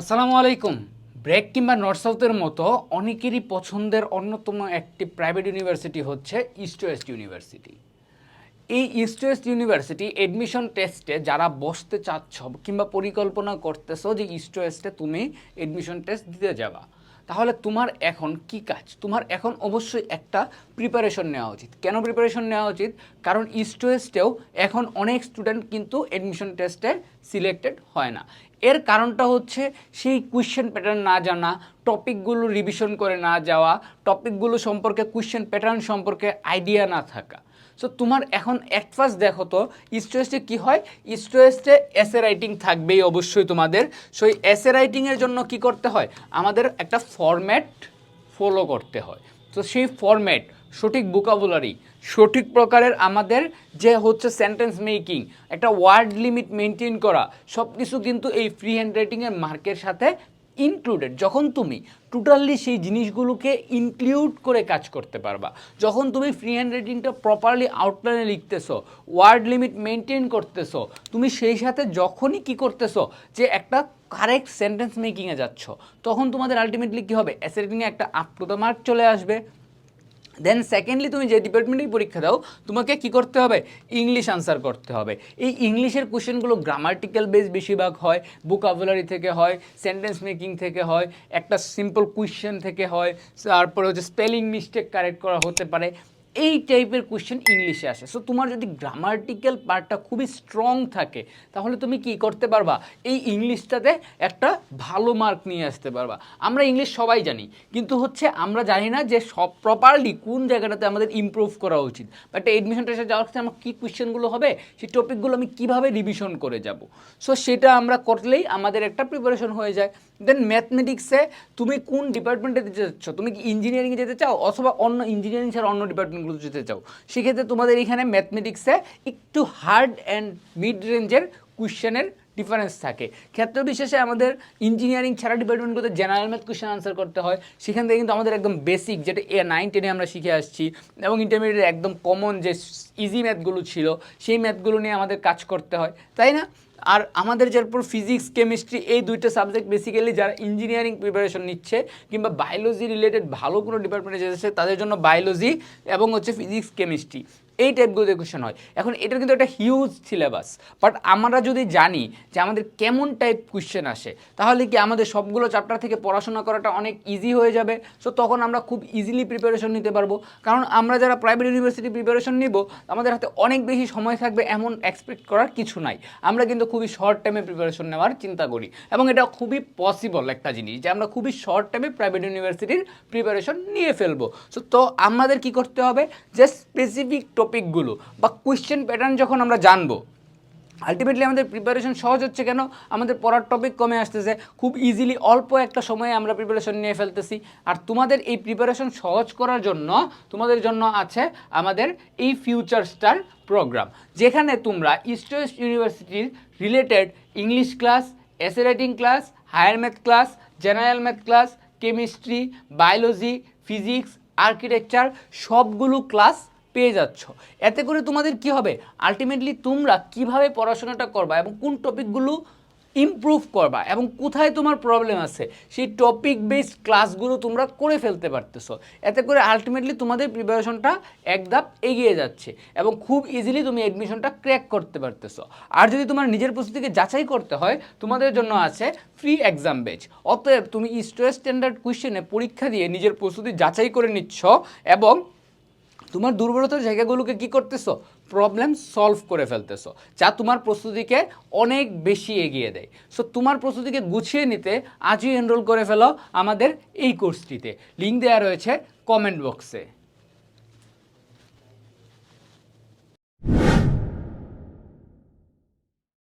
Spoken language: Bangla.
আসসালামু আলাইকুম। ব্রেক কিংবা নর্থ সাউথের মতো অনেকেরই পছন্দের অন্যতম একটি প্রাইভেট ইউনিভার্সিটি হচ্ছে ইস্ট ওয়েস্ট ইউনিভার্সিটি। এই ইস্ট ওয়েস্ট ইউনিভার্সিটি এডমিশন টেস্টে যারা বসতে চাচ্ছ কিংবা পরিকল্পনা করতেছ যে ইস্ট ওয়েস্টে তুমি এডমিশন টেস্ট দিতে যাবা তাহলে তোমার এখন কি কাজ? তোমার এখন অবশ্যই একটা প্রিপারেশন নেওয়া উচিত। কেন প্রিপারেশন নেওয়া উচিত? কারণ ইস্ট ওয়েস্টেও এখন অনেক স্টুডেন্ট কিন্তু অ্যাডমিশন টেস্টে সিলেক্টেড হয় না। এর কারণটা হচ্ছে সেই কোয়েশ্চেন প্যাটার্ন না জানা টপিকগুলো রিভিশন করে না যাওয়া টপিকগুলো সম্পর্কে কোয়েশ্চেন প্যাটার্ন সম্পর্কে আইডিয়া না থাকা। সো তোমার এখন এক ফার্স্ট দেখো তো ওয়েস্টে কী হয়? ওয়েস্টে এসে রাইটিং থাকবেই অবশ্যই তোমাদের। সো এই এসে রাইটিংয়ের জন্য কি করতে হয়? আমাদের একটা ফরম্যাট ফলো করতে হয়। তো সেই ফরম্যাট সঠিক বুকাবুলারি সঠিক প্রকারের আমাদের যে হচ্ছে সেন্টেন্স মেকিং একটা ওয়ার্ড লিমিট মেনটেন করা সব কিছু কিন্তু এই ফ্রি হ্যান্ড রাইটিংয়ের মার্কের সাথে ইনক্লুডেড যখন তুমি টোটালি সেই জিনিসগুলোকে ইনক্লুড করে কাজ করতে পারবা, যখন তুমি ফ্রি হ্যান্ড রাইটিংটা প্রপারলি আউটলাইনে লিখতেছো ওয়ার্ড লিমিট মেনটেন করতেছো, তুমি সেই সাথে যখনই কি করতেছো, যে একটা কারেক্ট সেন্টেন্স মেকিংয়ে যাচ্ছ, তখন তোমাদের আলটিমেটলি কী হবে? অ্যাসেটিংয়ে একটা আপ টু দ্য মার্ক চলে আসবে। দেন সেকেন্ডলি তুমি যে ডিপার্টমেন্টেই পরীক্ষা দাও, তোমাকে কি করতে হবে? ইংলিশ আনসার করতে হবে। এই ইংলিশের কোশ্চেনগুলো গ্রামাটিক্যাল বেস বেশিরভাগ হয় বুকাবুলারি থেকে হয় সেন্টেন্স মেকিং থেকে হয়, একটা সিম্পল কোয়েশ্চেন থেকে হয়, তারপরে হচ্ছে স্পেলিং মিস্টেক কারেক্ট করা হতে পারে। এই টাইপের কোয়েশ্চেন ইংলিশে আসে। সো তোমার যদি গ্রামাটিক্যাল পার্টটা খুবই স্ট্রং থাকে, তাহলে তুমি কি করতে পারবা? এই ইংলিশটাতে একটা ভালো মার্ক নিয়ে আসতে পারবা। আমরা ইংলিশ সবাই জানি, কিন্তু হচ্ছে আমরা জানি না যে সব প্রপারলি কোন জায়গাটাতে আমাদের ইম্প্রুভ করা উচিত। বা একটা এডমিশন টেস্টে যাওয়ার ক্ষেত্রে আমার কী কোয়েশ্চেনগুলো হবে, সেই টপিকগুলো আমি কীভাবে রিভিশন করে যাব? সো সেটা আমরা করলেই আমাদের একটা প্রিপারেশন হয়ে যায়। দেন ম্যাথমেটিক্সে তুমি কোন ডিপার্টমেন্টে যেতে চাচ্ছ? তুমি কি ইঞ্জিনিয়ারিংয়ে যেতে চাও? অথবা অন্য ইঞ্জিনিয়ারিং ছাড়া অন্য ডিপার্টমেন্টগুলো যেতে চাও, সেক্ষেত্রে তোমাদের এখানে ম্যাথমেটিক্সে একটু হার্ড অ্যান্ড মিড রেঞ্জের কোয়েশ্চেনের ডিফারেন্স থাকে। ক্ষেত্র বিশেষে আমাদের ইঞ্জিনিয়ারিং ছাড়া ডিপার্টমেন্টগুলোতে জেনারেল ম্যাথ কোয়েশ্চেন আনসার করতে হয়। সেখান থেকে কিন্তু আমাদের একদম বেসিক যেটা এ নাইন টেনে আমরা শিখে আসছি এবং ইন্টারমিডিয়েট একদম কমন যে ইজি ম্যাথগুলো ছিল, সেই ম্যাথগুলো নিয়ে আমাদের কাজ করতে হয়। তাই না? আর আমাদের যারপর ফিজিক্স কেমিস্ট্রি এই দুইটা সাবজেক্ট বেসিক্যালি যারা ইঞ্জিনিয়ারিং প্রিপারেশন নিচ্ছে কিংবা বায়োলজি রিলেটেড ভালো কোনো ডিপার্টমেন্টে যেতেছে তাদের জন্য বায়োলজি এবং হচ্ছে ফিজিক্স কেমিস্ট্রি এই টাইপগুলোতে কোয়েশন হয়। এখন এটার কিন্তু একটা হিউজ সিলেবাস বাট আমরা যদি জানি যে আমাদের কেমন টাইপ কোয়েশ্চেন আসে, তাহলে কি আমাদের সবগুলো চ্যাপ্টার থেকে পড়াশোনা করাটা অনেক ইজি হয়ে যাবে? সো তখন আমরা খুব ইজিলি প্রিপারেশন নিতে পারব। কারণ আমরা যারা প্রাইভেট ইউনিভার্সিটি প্রিপারেশন নিব, আমাদের হাতে অনেক বেশি সময় থাকবে এমন এক্সপেক্ট করার কিছু নাই। আমরা কিন্তু খুবই শর্ট টাইমে প্রিপারেশন নেওয়ার চিন্তা করি। এবং এটা খুবই পসিবল একটা জিনিস যে আমরা খুবই শর্ট টাইমে প্রাইভেট ইউনিভার্সিটির প্রিপারেশন নিয়ে ফেলব। সো তো আমাদের কি করতে হবে? যে স্পেসিফিক টপিকগুলো বা কোয়েশ্চেন প্যাটার্ন যখন আমরা জানব আলটিমেটলি আমাদের প্রিপারেশন সহজ হচ্ছে কেন? আমাদের পড়ার টপিক কমে আসতেছে, খুব ইজিলি অল্প একটা সময়ে আমরা প্রিপারেশন নিয়ে ফেলতেছি। আর তোমাদের এই প্রিপারেশন সহজ করার জন্য, তোমাদের জন্য আছে আমাদের এই ফিউচার স্টার প্রোগ্রাম যেখানে তোমরা ইস্ট ওয়েস্ট ইউনিভার্সিটির রিলেটেড ইংলিশ ক্লাস এসে writing class higher math class general math class chemistry biology physics architecture সবগুলো ক্লাস পেয়ে যাচ্ছ। এতে করে তোমাদের কি হবে? আলটিমেটলি তোমরা কীভাবে পড়াশোনাটা করবা এবং কোন টপিকগুলো ইমপ্রুভ করবা এবং কোথায় তোমার প্রবলেম আছে, সেই টপিক বেসড ক্লাসগুলো তোমরা করে ফেলতে পারতেছো। এতে করে আলটিমেটলি তোমাদের প্রিপারেশনটা এক ধাপ এগিয়ে যাচ্ছে এবং খুব ইজিলি তুমি অ্যাডমিশনটা ক্র্যাক করতে পারতেছো। আর যদি তোমার নিজের প্রস্তুতিকে যাচাই করতে হয়, তোমাদের জন্য আছে ফ্রি এক্সাম বেচ অতএব তুমি স্ট্রেস স্ট্যান্ডার্ড কোয়েশ্চেনে পরীক্ষা দিয়ে নিজের প্রস্তুতি যাচাই করে নিচ্ছ এবং তোমার দুর্বলতার জায়গাগুলোকে কি করতেছো? প্রবলেম সলভ করে ফেলতেছো, যা তোমার প্রস্তুতিকে অনেক বেশি এগিয়ে দেয়। সো তোমার প্রস্তুতিকে গুছিয়ে নিতে আজই এনরোল করে ফেলো আমাদের এই কোর্সটিতে লিঙ্ক দেওয়া রয়েছে কমেন্ট বক্সে